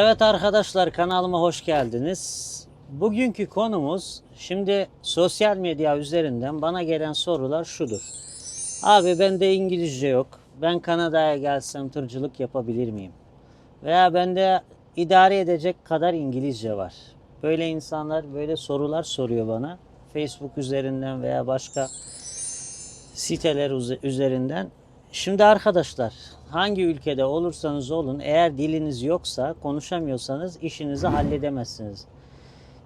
Evet arkadaşlar kanalıma hoş geldiniz. Bugünkü konumuz şimdi sosyal medya üzerinden bana gelen sorular şudur. Abi bende İngilizce yok. Ben Kanada'ya gelsem tırcılık yapabilir miyim? Veya bende idare edecek kadar İngilizce var. Böyle insanlar böyle sorular soruyor bana. Facebook üzerinden veya başka siteler üze- üzerinden. Şimdi arkadaşlar hangi ülkede olursanız olun eğer diliniz yoksa konuşamıyorsanız işinizi halledemezsiniz.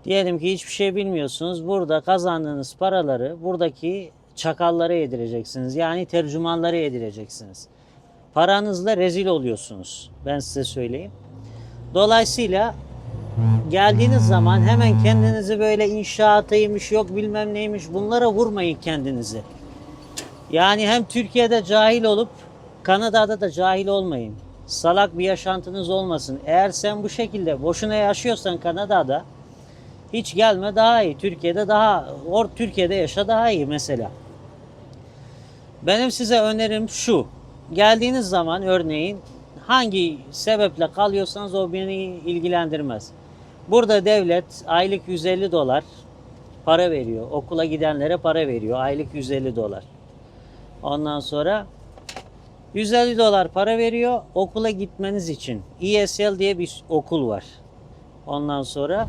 Diyelim ki hiçbir şey bilmiyorsunuz. Burada kazandığınız paraları buradaki çakallara yedireceksiniz. Yani tercümanlara yedireceksiniz. Paranızla rezil oluyorsunuz. Ben size söyleyeyim. Dolayısıyla geldiğiniz zaman hemen kendinizi böyle inşaatıymış yok bilmem neymiş bunlara vurmayın kendinizi. Yani hem Türkiye'de cahil olup Kanada'da da cahil olmayın. Salak bir yaşantınız olmasın. Eğer sen bu şekilde boşuna yaşıyorsan Kanada'da hiç gelme daha iyi. Türkiye'de daha or Türkiye'de yaşa daha iyi mesela. Benim size önerim şu. Geldiğiniz zaman örneğin hangi sebeple kalıyorsanız o beni ilgilendirmez. Burada devlet aylık 150 dolar para veriyor. Okula gidenlere para veriyor. Aylık 150 dolar. Ondan sonra 150 dolar para veriyor okula gitmeniz için. ESL diye bir okul var. Ondan sonra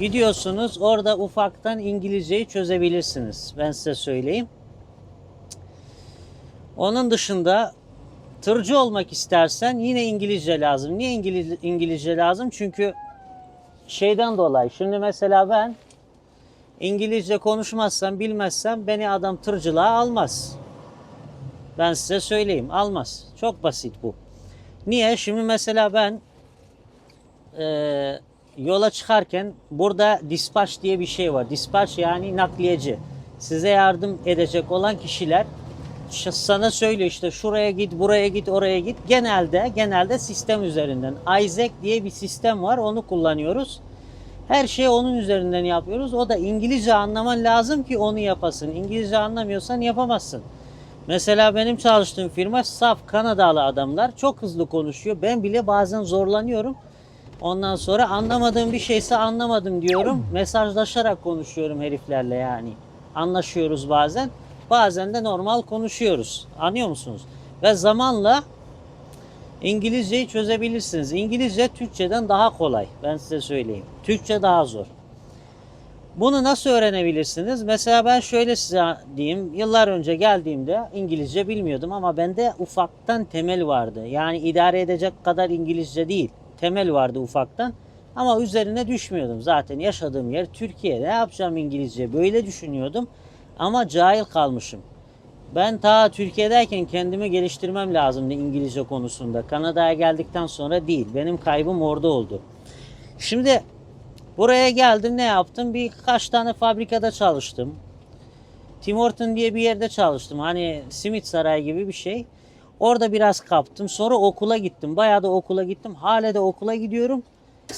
gidiyorsunuz orada ufaktan İngilizceyi çözebilirsiniz. Ben size söyleyeyim. Onun dışında tırcı olmak istersen yine İngilizce lazım. Niye İngiliz, İngilizce lazım? Çünkü şeyden dolayı. Şimdi mesela ben İngilizce konuşmazsam, bilmezsem beni adam tırcılığa almaz. Ben size söyleyeyim almaz. Çok basit bu. Niye? Şimdi mesela ben e, yola çıkarken burada dispatch diye bir şey var. Dispatch yani nakliyeci. Size yardım edecek olan kişiler sana söylüyor işte şuraya git, buraya git, oraya git. Genelde genelde sistem üzerinden. Isaac diye bir sistem var. Onu kullanıyoruz. Her şeyi onun üzerinden yapıyoruz. O da İngilizce anlaman lazım ki onu yapasın. İngilizce anlamıyorsan yapamazsın. Mesela benim çalıştığım firma saf Kanadalı adamlar çok hızlı konuşuyor. Ben bile bazen zorlanıyorum. Ondan sonra anlamadığım bir şeyse anlamadım diyorum. Mesajlaşarak konuşuyorum heriflerle yani. Anlaşıyoruz bazen. Bazen de normal konuşuyoruz. Anlıyor musunuz? Ve zamanla İngilizceyi çözebilirsiniz. İngilizce Türkçeden daha kolay. Ben size söyleyeyim. Türkçe daha zor. Bunu nasıl öğrenebilirsiniz? Mesela ben şöyle size diyeyim. Yıllar önce geldiğimde İngilizce bilmiyordum ama bende ufaktan temel vardı. Yani idare edecek kadar İngilizce değil. Temel vardı ufaktan. Ama üzerine düşmüyordum. Zaten yaşadığım yer Türkiye. Ne yapacağım İngilizce? Böyle düşünüyordum. Ama cahil kalmışım. Ben ta Türkiye'deyken kendimi geliştirmem lazımdı İngilizce konusunda. Kanada'ya geldikten sonra değil. Benim kaybım orada oldu. Şimdi buraya geldim ne yaptım? Birkaç tane fabrikada çalıştım. Tim Horton diye bir yerde çalıştım. Hani simit saray gibi bir şey. Orada biraz kaptım. Sonra okula gittim. Bayağı da okula gittim. Hala da okula gidiyorum.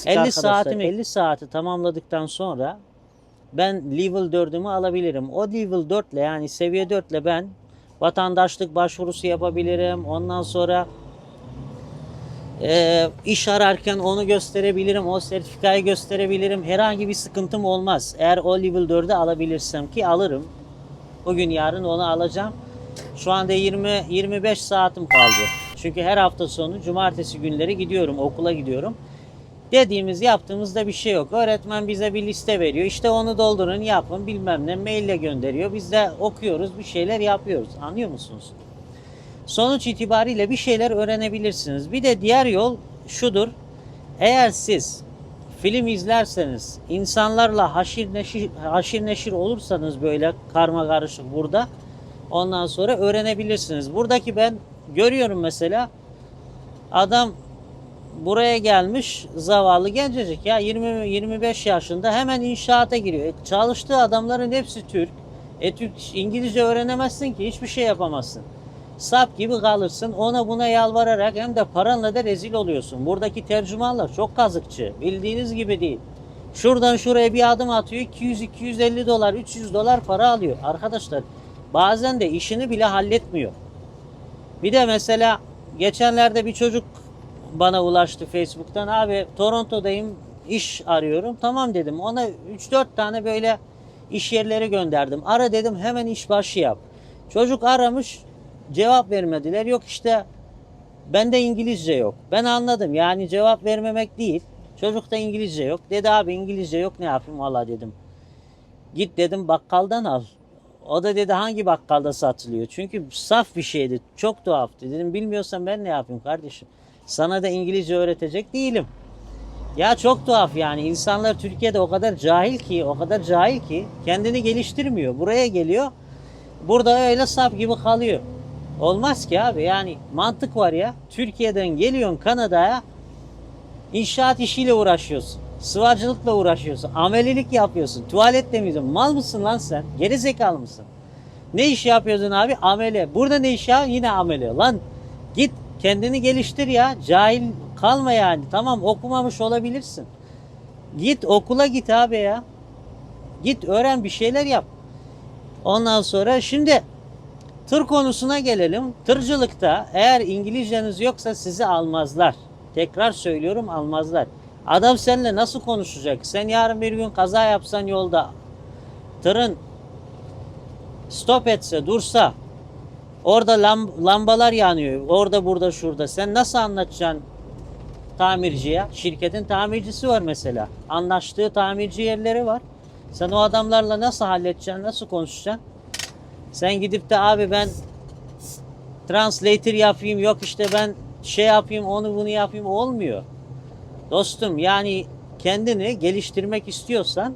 50 arkadaşlar, saatimi 50 saati tamamladıktan sonra ben level 4'ümü alabilirim. O level 4 ile yani seviye 4 ile ben vatandaşlık başvurusu yapabilirim. Ondan sonra e, iş ararken onu gösterebilirim. O sertifikayı gösterebilirim. Herhangi bir sıkıntım olmaz. Eğer o level 4'ü alabilirsem ki alırım. Bugün yarın onu alacağım. Şu anda 20 25 saatim kaldı. Çünkü her hafta sonu cumartesi günleri gidiyorum, okula gidiyorum. Dediğimiz yaptığımızda bir şey yok. Öğretmen bize bir liste veriyor. İşte onu doldurun, yapın, bilmem ne maille gönderiyor. Biz de okuyoruz, bir şeyler yapıyoruz. Anlıyor musunuz? Sonuç itibariyle bir şeyler öğrenebilirsiniz. Bir de diğer yol şudur. Eğer siz film izlerseniz, insanlarla haşir neşir, haşir neşir olursanız böyle karma karışık burada ondan sonra öğrenebilirsiniz. Buradaki ben görüyorum mesela adam buraya gelmiş zavallı gencecik ya 20 25 yaşında hemen inşaata giriyor. E, çalıştığı adamların hepsi Türk. E Türk İngilizce öğrenemezsin ki hiçbir şey yapamazsın. Sap gibi kalırsın. Ona buna yalvararak hem de paranla da rezil oluyorsun. Buradaki tercümanlar çok kazıkçı. Bildiğiniz gibi değil. Şuradan şuraya bir adım atıyor. 200 250 dolar, 300 dolar para alıyor. Arkadaşlar bazen de işini bile halletmiyor. Bir de mesela geçenlerde bir çocuk bana ulaştı Facebook'tan. Abi Toronto'dayım iş arıyorum. Tamam dedim. Ona 3-4 tane böyle iş yerleri gönderdim. Ara dedim hemen iş başı yap. Çocuk aramış cevap vermediler. Yok işte bende İngilizce yok. Ben anladım yani cevap vermemek değil. Çocukta İngilizce yok. Dedi abi İngilizce yok ne yapayım valla dedim. Git dedim bakkaldan al. O da dedi hangi bakkalda satılıyor? Çünkü saf bir şeydi. Çok tuhaftı. Dedim bilmiyorsan ben ne yapayım kardeşim? Sana da İngilizce öğretecek değilim. Ya çok tuhaf yani. insanlar Türkiye'de o kadar cahil ki, o kadar cahil ki kendini geliştirmiyor. Buraya geliyor. Burada öyle saf gibi kalıyor. Olmaz ki abi. Yani mantık var ya. Türkiye'den geliyorsun Kanada'ya İnşaat işiyle uğraşıyorsun. Sıvacılıkla uğraşıyorsun. Amelilik yapıyorsun. Tuvalet temizliyorsun. Mal mısın lan sen? Geri zekalı mısın? Ne iş yapıyorsun abi? Amele. Burada ne iş ya? Yine amele. Lan git kendini geliştir ya. Cahil kalma yani. Tamam okumamış olabilirsin. Git okula git abi ya. Git öğren bir şeyler yap. Ondan sonra şimdi tır konusuna gelelim. Tırcılıkta eğer İngilizceniz yoksa sizi almazlar. Tekrar söylüyorum almazlar. Adam seninle nasıl konuşacak? Sen yarın bir gün kaza yapsan yolda tırın stop etse, dursa orada lam- lambalar yanıyor. Orada burada şurada. Sen nasıl anlatacaksın tamirciye? Şirketin tamircisi var mesela. Anlaştığı tamirci yerleri var. Sen o adamlarla nasıl halledeceksin? Nasıl konuşacaksın? Sen gidip de abi ben translator yapayım yok işte ben şey yapayım onu bunu yapayım olmuyor. Dostum yani kendini geliştirmek istiyorsan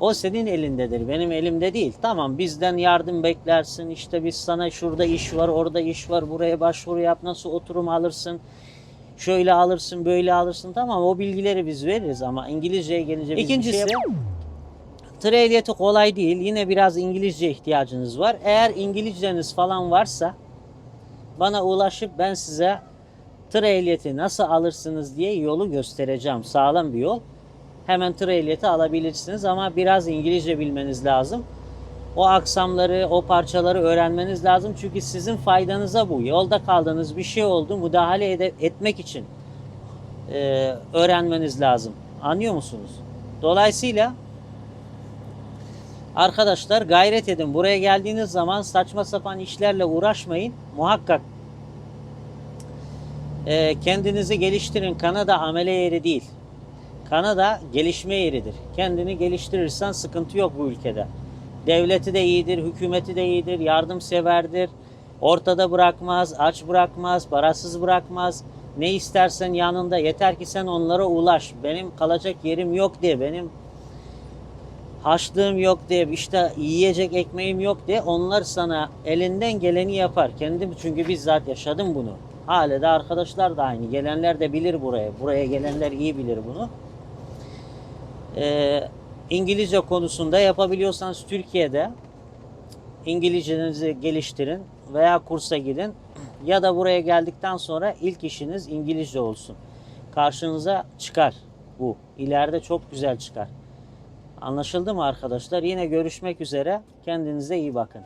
o senin elindedir. Benim elimde değil. Tamam bizden yardım beklersin. İşte biz sana şurada iş var, orada iş var. Buraya başvuru yap. Nasıl oturum alırsın? Şöyle alırsın, böyle alırsın. Tamam o bilgileri biz veririz ama İngilizceye gelince biz İkincisi, bir şey Tır ehliyeti kolay değil. Yine biraz İngilizce ihtiyacınız var. Eğer İngilizceniz falan varsa bana ulaşıp ben size tır ehliyeti nasıl alırsınız diye yolu göstereceğim. Sağlam bir yol. Hemen tır ehliyeti alabilirsiniz ama biraz İngilizce bilmeniz lazım. O aksamları, o parçaları öğrenmeniz lazım. Çünkü sizin faydanıza bu. Yolda kaldığınız bir şey oldu müdahale ede- etmek için e, öğrenmeniz lazım. Anlıyor musunuz? Dolayısıyla Arkadaşlar gayret edin. Buraya geldiğiniz zaman saçma sapan işlerle uğraşmayın. Muhakkak e, kendinizi geliştirin. Kanada amele yeri değil. Kanada gelişme yeridir. Kendini geliştirirsen sıkıntı yok bu ülkede. Devleti de iyidir, hükümeti de iyidir, yardımseverdir. Ortada bırakmaz, aç bırakmaz, parasız bırakmaz. Ne istersen yanında. Yeter ki sen onlara ulaş. Benim kalacak yerim yok diye, benim haçlığım yok diye işte yiyecek ekmeğim yok diye onlar sana elinden geleni yapar. Kendim çünkü bizzat yaşadım bunu. Hala da arkadaşlar da aynı. Gelenler de bilir buraya. Buraya gelenler iyi bilir bunu. Ee, İngilizce konusunda yapabiliyorsanız Türkiye'de İngilizcenizi geliştirin veya kursa gidin ya da buraya geldikten sonra ilk işiniz İngilizce olsun. Karşınıza çıkar bu. İleride çok güzel çıkar. Anlaşıldı mı arkadaşlar? Yine görüşmek üzere. Kendinize iyi bakın.